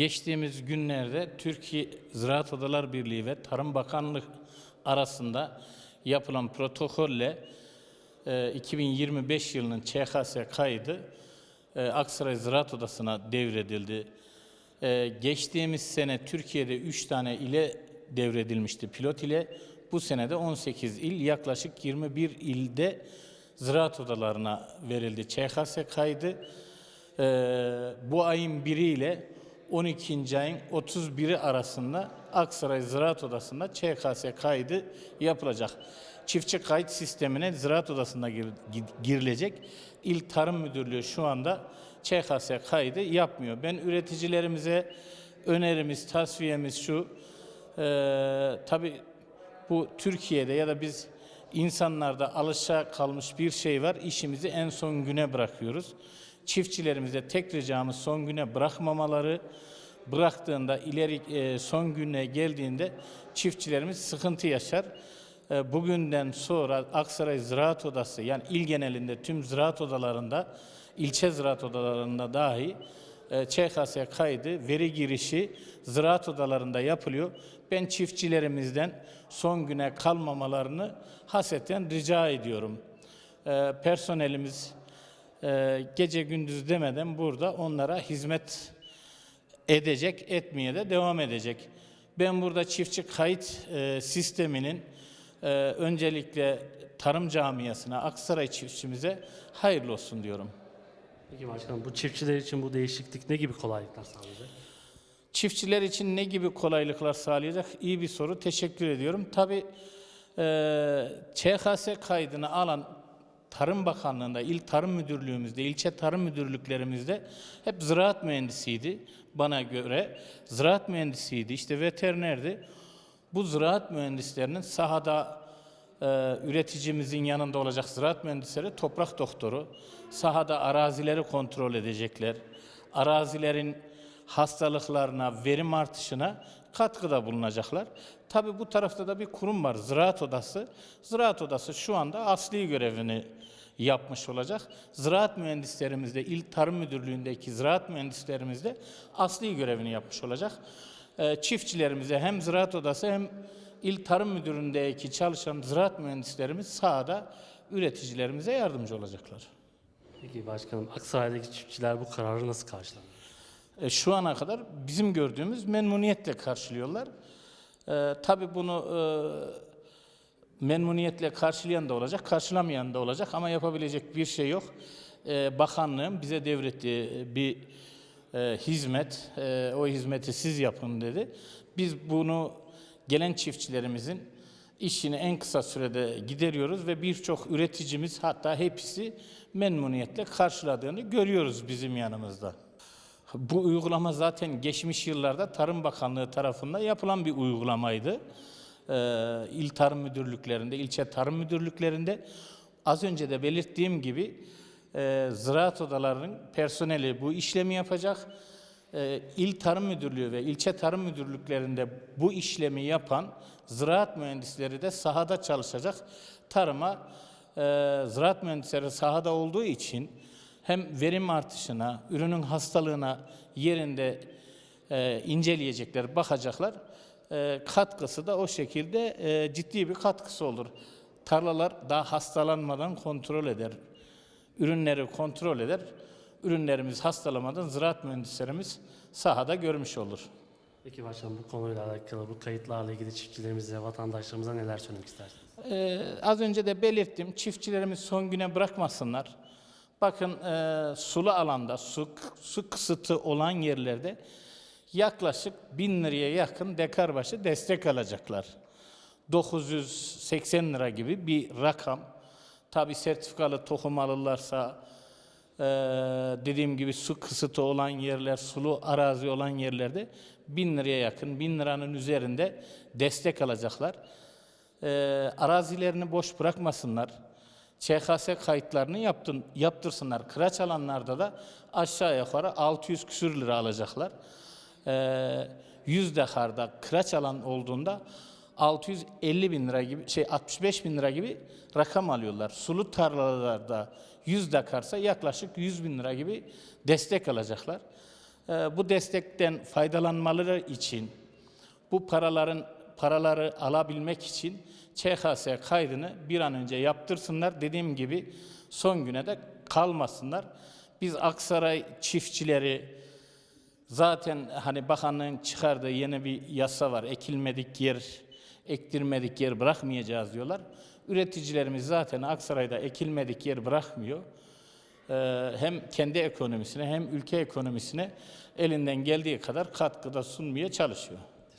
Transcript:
geçtiğimiz günlerde Türkiye Ziraat Odalar Birliği ve Tarım Bakanlığı arasında yapılan protokolle e, 2025 yılının ÇKS kaydı e, Aksaray Ziraat Odası'na devredildi. E, geçtiğimiz sene Türkiye'de 3 tane ile devredilmişti pilot ile. Bu senede 18 il yaklaşık 21 ilde ziraat odalarına verildi ÇKS kaydı. Bu ayın 1'i ile 12. ayın 31'i arasında Aksaray Ziraat Odası'nda ÇKS kaydı yapılacak. Çiftçi kayıt sistemine Ziraat Odası'nda gir- gi- girilecek. İl Tarım Müdürlüğü şu anda ÇKS kaydı yapmıyor. Ben üreticilerimize önerimiz, tasfiyemiz şu. Ee, tabii bu Türkiye'de ya da biz insanlarda alışa kalmış bir şey var. İşimizi en son güne bırakıyoruz. Çiftçilerimize tek ricamız son güne bırakmamaları. Bıraktığında ileri e, son güne geldiğinde çiftçilerimiz sıkıntı yaşar. E, Bugünden sonra Aksaray Ziraat Odası yani il genelinde tüm ziraat odalarında, ilçe ziraat odalarında dahi e, kaydı, veri girişi ziraat odalarında yapılıyor. Ben çiftçilerimizden son güne kalmamalarını haseten rica ediyorum. E, Personelimiz e, gece gündüz demeden burada onlara hizmet edecek, etmeye de devam edecek. Ben burada çiftçi kayıt e, sisteminin e, öncelikle tarım camiasına, Aksaray çiftçimize hayırlı olsun diyorum. Peki başkanım bu çiftçiler için bu değişiklik ne gibi kolaylıklar sağlayacak? Çiftçiler için ne gibi kolaylıklar sağlayacak? İyi bir soru. Teşekkür ediyorum. Tabii e, ÇKS kaydını alan Tarım Bakanlığı'nda, İl Tarım Müdürlüğümüzde, ilçe tarım müdürlüklerimizde hep ziraat mühendisiydi bana göre. Ziraat mühendisiydi, işte veterinerdi. Bu ziraat mühendislerinin sahada e, üreticimizin yanında olacak ziraat mühendisleri toprak doktoru, sahada arazileri kontrol edecekler. Arazilerin hastalıklarına, verim artışına katkıda bulunacaklar. Tabii bu tarafta da bir kurum var, Ziraat Odası. Ziraat Odası şu anda asli görevini yapmış olacak. Ziraat mühendislerimiz de, İl Tarım Müdürlüğü'ndeki ziraat mühendislerimiz de asli görevini yapmış olacak. Ee, Çiftçilerimize hem Ziraat Odası hem İl Tarım Müdürlüğü'ndeki çalışan ziraat mühendislerimiz sahada üreticilerimize yardımcı olacaklar. Peki başkanım Aksaray'daki çiftçiler bu kararı nasıl karşılar? E, şu ana kadar bizim gördüğümüz memnuniyetle karşılıyorlar. E, tabii bunu e, memnuniyetle karşılayan da olacak, karşılamayan da olacak ama yapabilecek bir şey yok. E, bakanlığın bize devrettiği bir e, hizmet, e, o hizmeti siz yapın dedi. Biz bunu gelen çiftçilerimizin işini en kısa sürede gideriyoruz ve birçok üreticimiz hatta hepsi memnuniyetle karşıladığını görüyoruz bizim yanımızda. Bu uygulama zaten geçmiş yıllarda Tarım Bakanlığı tarafından yapılan bir uygulamaydı. Ee, İl Tarım Müdürlüklerinde, ilçe tarım müdürlüklerinde az önce de belirttiğim gibi e, ziraat odalarının personeli bu işlemi yapacak. Ee, İl Tarım Müdürlüğü ve ilçe tarım müdürlüklerinde bu işlemi yapan ziraat mühendisleri de sahada çalışacak. Tarıma e, ziraat mühendisleri sahada olduğu için hem verim artışına, ürünün hastalığına yerinde e, inceleyecekler, bakacaklar. E, katkısı da o şekilde e, ciddi bir katkısı olur. Tarlalar daha hastalanmadan kontrol eder. Ürünleri kontrol eder. Ürünlerimiz hastalamadan ziraat mühendislerimiz sahada görmüş olur. Peki başkanım bu konuyla alakalı bu kayıtlarla ilgili çiftçilerimize, vatandaşlarımıza neler söylemek istersiniz? Ee, az önce de belirttim. Çiftçilerimiz son güne bırakmasınlar. Bakın e, sulu alanda, su, su kısıtı olan yerlerde yaklaşık bin liraya yakın dekar başı destek alacaklar. 980 lira gibi bir rakam. Tabi sertifikalı tohum alırlarsa, e, dediğim gibi su kısıtı olan yerler, sulu arazi olan yerlerde bin liraya yakın, bin liranın üzerinde destek alacaklar e, arazilerini boş bırakmasınlar. ÇKS kayıtlarını yaptın, yaptırsınlar. Kıraç alanlarda da aşağı yukarı 600 küsür lira alacaklar. E, 100 dekarda kıraç alan olduğunda 650 bin lira gibi şey 65 bin lira gibi rakam alıyorlar. Sulu tarlalarda 100 dekarsa yaklaşık 100 bin lira gibi destek alacaklar. e, bu destekten faydalanmaları için bu paraların paraları alabilmek için ÇKS kaydını bir an önce yaptırsınlar. Dediğim gibi son güne de kalmasınlar. Biz Aksaray çiftçileri zaten hani bakanlığın çıkardığı yeni bir yasa var. Ekilmedik yer, ektirmedik yer bırakmayacağız diyorlar. Üreticilerimiz zaten Aksaray'da ekilmedik yer bırakmıyor. Ee, hem kendi ekonomisine hem ülke ekonomisine elinden geldiği kadar katkıda sunmaya çalışıyor.